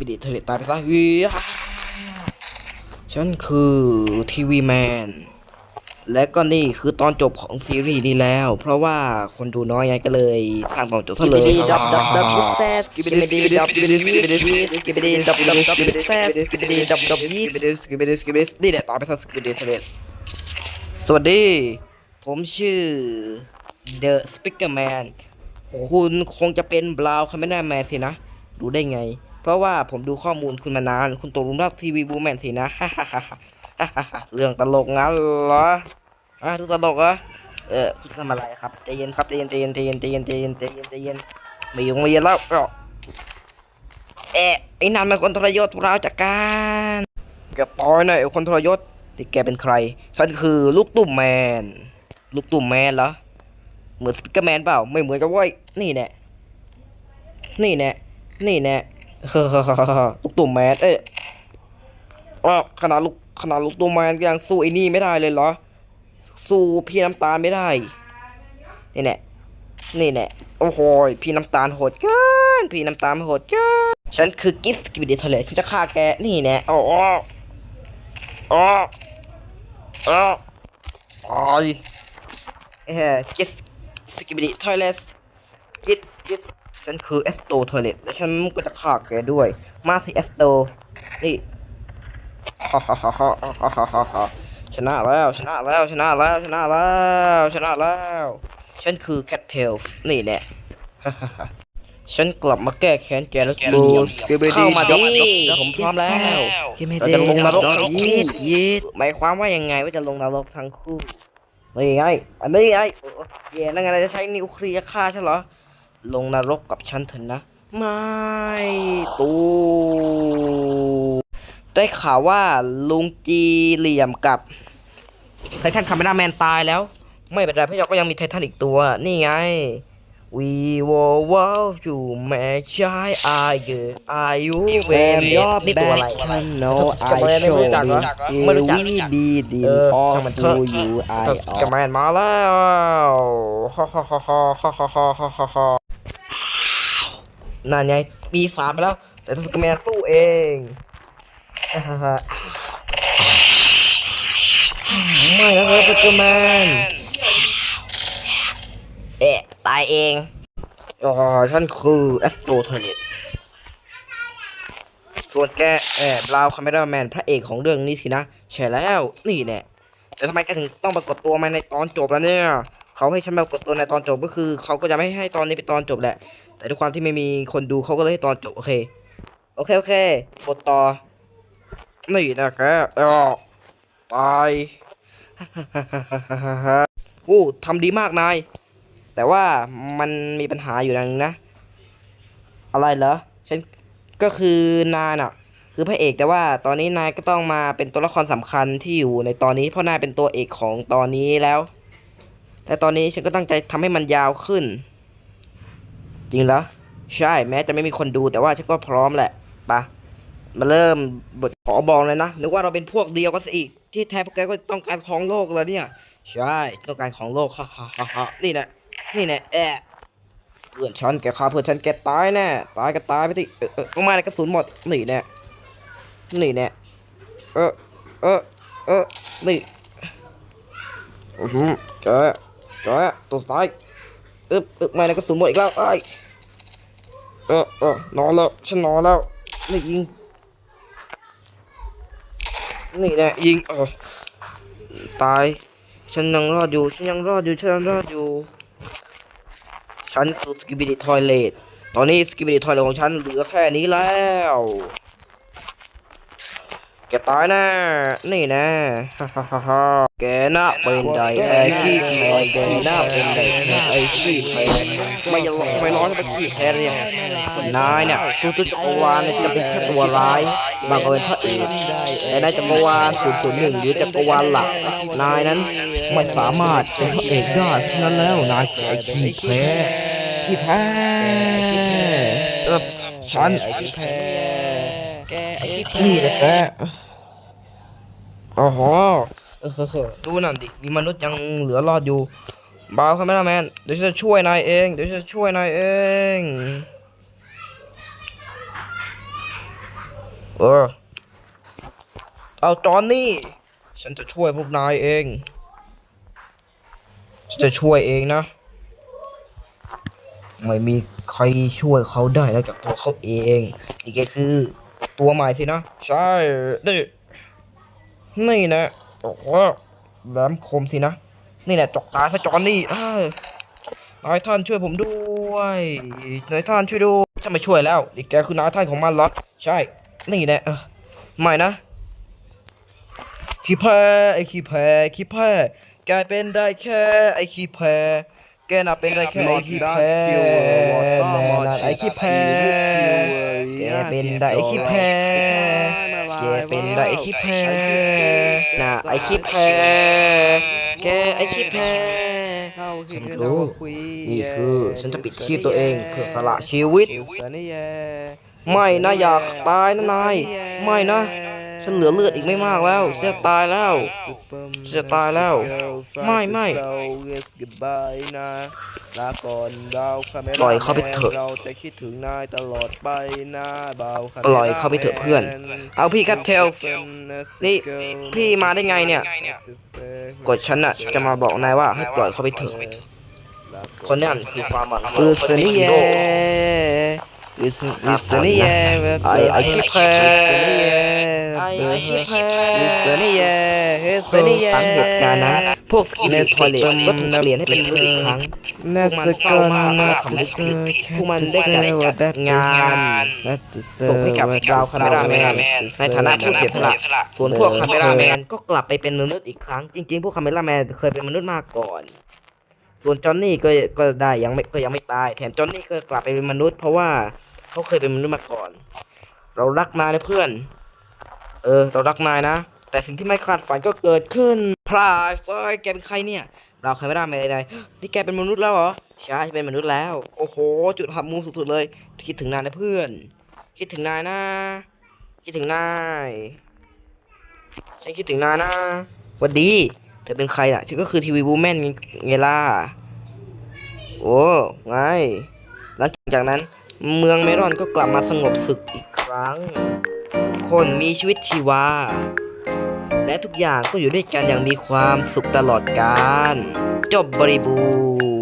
บิดิเทเลตายไปซะวีฉันคือทีวีแมน และก็นี่คือตอนจบของซีรีส์นี้แล้ว เพราะว่าคนดูน้อยไงก็เลยสร้างตอนจบซะเลย Skibbity dub dub dub yes sad Skibbity dub dub yes Skibbity dub dub dub yes sad Skibbity dub dub yes สกิบดิสกิบดิสกิบดิสนี่แหละต่อไปซะสกิบดิสเลยสวัสดี ผมชื่อ The Speaker Man คุณคงจะเป็นบราวคาเมน่าแมนสินะ ดูได้ไง ราะว่าผมดูข้อมูลคุณมานาน คุณตกลุมรักทีวีบูแมนสินะฮ่าฮ่าฮ่าฮ่าเรื่องตลกงั้นเหรออะทุกตลกเหรอเออคุณทำอะไรครับใจเย็นครับใจเย็นใจเย็นใจเย็นใจเย็นใจเย็นใจเย็นใจเย็นไม่ยงไม่เย็นแล้วเอ้าเอ๊ะไอ้นั่นมันคนทรยศเราจัดการแกต่อยหน่อยไอ้คนทรยศที่แกเป็นใคร ฉันคือลูกตุ่มแมน ลูกตุ่มแมนเหรอเหมือนสปิเกอร์แมนเปล่า ไม่เหมือนกับเว้ยนี่แน่นี่แน่นี่แน่ ลูกตุ่มแมนเอ้ยขนาดลูกขนาดลูกตุ่มแมนยังสู้ไอ้นี่ไม่ได้เลยเหรอ สู้พี่น้ำตาลไม่ได้ นี่แน่นี่แน่โอ้โหพี่น้ำตาลโหดเกินพี่น้ำตาลโหดเกินฉันคือกิสกิบิเดทะเลฉันจะฆ่าแกนี่แน่โอ้โหอ๋ออ๋ออ๋อเฮ้ยกิสสกิบิดิทอยเลสกิดกิด ฉันคือเอสโตเทเลตและฉันก็จะฆ่าแกด้วย มาสิเอสโตนี่ฮ่าฮ่าฮ่าฮ่าฮ่าฮ่าชนะแล้วชนะแล้วชนะแล้วชนะแล้วชนะแล้ว ฉันคือแคทเทลนี่แน่ฉันกลับมาแก้แค้นแกแล้วกูเข้ามาดีผมพร้อมแล้วเราจะลงนรกยิดยิดหมายความว่ายังไงว่าจะลงนรกทั้งคู่นี่ไงอันนี้ไงเย่นั่นไงจะใช้นิวเคลียร์ฆ่าใช่เหรอ ลงนรกกับฉันเถอะนะ ไม่ตูได้ข่าวว่าลุงจีเหลี่ยมกับไททันคาเมราแมนตายแล้ว ไม่เป็นไรเพราะเราก็ยังมีไททันอีกตัว นี่ไง We will wow you may shine are you are you เวมยอดนี่ตัวอะไรแบทโนไอจำอะไรโชไม่รู้จักเหรอว์ไม่รู้จักวีบีดินเออออช่างฟมันเถทูอะยูไอกัมแมนมาแล้วฮ่าฮ่าฮ่าฮ่าฮ่าฮ่าฮ่าฮ่าฮ่าฮ่า นั่นไงปีศาจไปแล้ว แต่สกแมนสู้เองไม่นะเธอสกแมนเอ๊ะตายเองอ๋อฉันคือแอสโตเทเลตส่วนแกแอบลาวคาเมราแมนพระเอกของเรื่องนี้สินะ ใช่แล้ว นี่แน่แต่ทำไมแกถึงต้องปรากฏตัวมาในตอนจบแล้วเนี่ย เขาให้ฉันปรากฏตัวในตอนจบก็คือเขาก็จะไม่ให้ตอนนี้เป็นตอนจบแหละ แต่ด้วยความที่ไม่มีคนดูเขาก็เลยให้ตอนจบโอเค โอเคโอเคกดต่อนี่นะแกออตายโอ้ทำดีมากนาย แต่ว่ามันมีปัญหาอยู่อย่างนึงนะ อะไรเหรอ ฉันก็คือนายน่ะ คือพระเอกแต่ว่าตอนนี้นายก็ต้องมาเป็นตัวละครสำคัญที่อยู่ในตอนนี้เพราะนายเป็นตัวเอกของตอนนี้แล้ว แต่ตอนนี้ฉันก็ตั้งใจทำให้มันยาวขึ้น จริงเหรอ ใช่แม้จะไม่มีคนดูแต่ว่าฉันก็พร้อมแหละปะมาเริ่มบทขอบอกเลยนะนึกว่าเราเป็นพวกเดียวกันซะอีก ที่แท้พวกแกก็ต้องการของโลกเลยเนี่ย ใช่ต้องการของโลกฮ่าฮ่าฮ่าฮ่านี่แหละนี่แหละแอะเพื่อนฉันแกฆ่าเพื่อนฉันแกตายแน่ตายก็ตายไปที่เออเออก็มาในกระสุนหมดนี่แน่นี่แน่เออเออเออนี่อือหือแก แกตัวซ้ายเออเออไม่นะกระสุนหมดอีกแล้วไอ้ยเออเออนอนแล้วฉันนอนแล้วนี่ยิง นี่แน่ยิงเออตาย ฉันยังรอดอยู่ ฉันยังรอดอยู่ ฉันยังรอดอยู่ ฉันคือสกิบิดิทอยเลตตอนนี้สกิบิดิทอยเลตของฉันเหลือแค่นี้แล้ว แกตายแน่นี่แน่ฮ่าฮ่าฮ่าแกน่าเป็นไดไอ้ขี้แพ้แกน่าเป็นไดไอ้ขี้แพ้ไม่ยอมไม่ร้อนไปขี้แพ้เลยยังนายเนี่ยตัวตัวจักรวาลเนี่ยจะเป็นแค่ตัวร้ายบางก็เป็นพระเอกแต่ในจักรวาล001หรือจักรวาลหลัก นายนั้นไม่สามารถเป็นพระเอกได้ฉะนั้นแล้วนายคือไอ้ขี้แพ้ขี้แพ้เออฉันไอ้ขี้แพ้ นี่แหละแกโอ้โหเออดูนั่นดิ มีมนุษย์ยังเหลือรอดอยู่บาวคาเมราแมน เดี๋ยวฉันจะช่วยนายเอง เดี๋ยวฉันจะช่วยนายเอง เออ เอาจอนนี่ฉันจะช่วยพวกนายเอง ฉันจะช่วยเองนะ ไม่มีใครช่วยเขาได้นอกจากตัวเขาเอง นี่แกคือ ตัวใหม่สินะใช่นี่นี่นะโอ้โหแหลมคมสินะ นี่แหละจกตาซะจอนนี่อ้าวนายท่านช่วยผมด้วยนายท่านช่วยด้วยฉันไม่ช่วยแล้วนี่แกคือนายท่านของมันเหรอใช่ นี่แหละเออไม่นะขี้แพ้ไอ้ขี้แพ้ขี้แพ้แกเป็นได้แค่ไอ้ขี้แพ้แกน่ะเป็นได้แค่ไอ้ขี้แพ้แน่นอนไอ้ขี้แพ้ แกเป็นได้ไอ้ขี้แพ้แกเป็นได้ไอ้ขี้แพ้น่ะไอ้ขี้แพ้แกไอ้ขี้แพ้ฉันรู้นี่คือฉันจะปิดชีพตัวเองเพื่อสละชีวิต ไม่นะอยากตายนะนาย ไม่นะ ฉันเหลือเลือดอีกไม่มากแล้วฉันจะตายแล้วฉัน จะตายแล้ว ไม่ไม่นะลาก่อนดาวคาเมปล่อยเขาไปเถอะเราจะคิดถึงนายตลอดไปนะบาวคาปล่อยเขาไปเถอะเพื่อน เอาพี่คัทเทลนี่พี่มาได้ไงเนี่ยกดฉันอะจะมาบอกนายว่าให้ปล่อยเขาไปเถอะคนนั้นคือความหวังของอุเราสนิเยอุสอุสนิเยไอ้ ไอ้ขี้แพ้อุสนิเยไอ้ไอ้ขี้แพ้อุสนิเยอุสซึ่งนิเยครั้งเหตุการณ์นั้น พวกสกินทอยเลตก็ถูกเปลี่ยนให้เป็นมนุษย์อีกครั้งน่าพวกมันจะเศร้ามากและน่าทำจะได้เจผิอดพวกมันได้จัดงานส่งให้กับดาวคาเมราแมนในฐานะผู้เสียสละส่วนพวกคาเมราแมนก็กลับไปเป็นมนุษย์อีกครั้ง จริง ๆ พวกคาเมราแมนเคยเป็นมนุษย์มาก่อนส่วนจอห์นนี่ก็ก็ได้ยังไม่ก็ยังไม่ตาย แถมจอห์นนี่ก็กลับไปเป็นมนุษย์ เพราะว่าเขาเคยเป็นมนุษย์มาก่อน เรารักนายนะเพื่อนเออ เรารักนายนะ แต่สิ่งที่ไม่คาดฝันก็เกิดขึ้นพรายซอยแกเป็นใครเนี่ย เราคาเมราแมนเลยนี่แกเป็นมนุษย์แล้วเหรอ ใช่เป็นมนุษย์แล้ว โอ้โห จุดหับมุมสุดๆเลย คิดถึงนายนะเพื่อน คิดถึงนายนะ คิดถึงนายฉันคิดถึงนายนะวันดี เธอเป็นใครอะฉันก็คือทีวีบูแมนไงล่ะ โอ้ไงหลังจากนั้นเมืองเมรอนก็กลับมาสงบศึกอีกครั้ง ทุกคนมีชีวิตชีวา และทุกอย่างก็อยู่ด้วยกันอย่างมีความสุขตลอดกาลจบบริบูรณ์